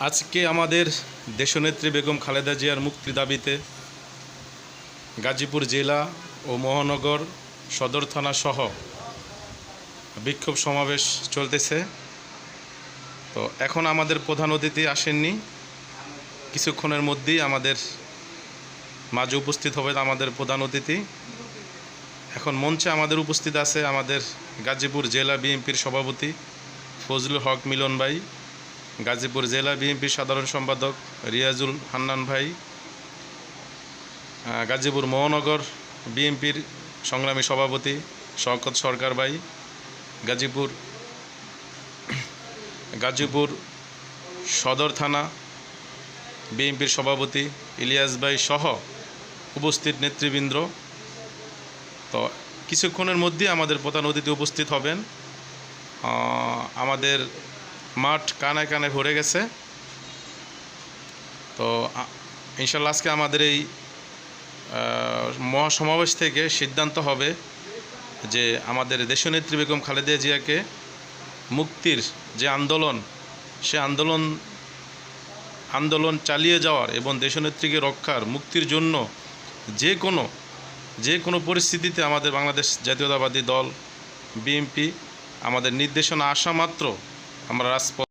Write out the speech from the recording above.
আজকে আমাদের দেশনেত্রী বেগম খালেদা জিয়ার মুক্তি দাবিতে গাজীপুর জেলা ও মহানগর সদর থানা সহ বিক্ষোভ সমাবেশ চলতেছে। তো এখন আমাদের প্রধান অতিথি আসেননি। কিছুক্ষণের মধ্যেই আমাদের মাঝে উপস্থিত হবে আমাদের প্রধান অতিথি। এখন মঞ্চে আমাদের উপস্থিত আছে আমাদের গাজীপুর জেলা বিএনপির সভাপতি ফজলুল হক মিলন ভাই। গাজীপুর জেলা বিএনপির সাধারণ সম্পাদক রিয়াজুল হান্নান ভাই গাজীপুর মহানগর বিএনপির সংগ্রামী সভাপতি শওকত সরকার ভাই, গাজীপুর গাজীপুর সদর থানা বিএনপির সভাপতি ইলিয়াস ভাই সহ উপস্থিত নেতৃবৃন্দ। তো কিছুক্ষণের মধ্যেই আমাদের প্রধান অতিথি উপস্থিত হবেন। আমাদের মাঠ কানায় কানায় ভরে গেছে। তো ইনশাল্লাহ আজকে আমাদের এই মহাসমাবেশ থেকে সিদ্ধান্ত হবে যে আমাদের দেশনেত্রী বেগম খালেদা জিয়াকে মুক্তির যে আন্দোলন, সে আন্দোলন আন্দোলন চালিয়ে যাওয়ার এবং দেশনেত্রীকে রক্ষার, মুক্তির জন্য যে কোনো যে কোনো পরিস্থিতিতে আমাদের বাংলাদেশ জাতীয়তাবাদী দল, বিএনপি আমাদের নির্দেশনা আসা মাত্র আমরা রাজপথ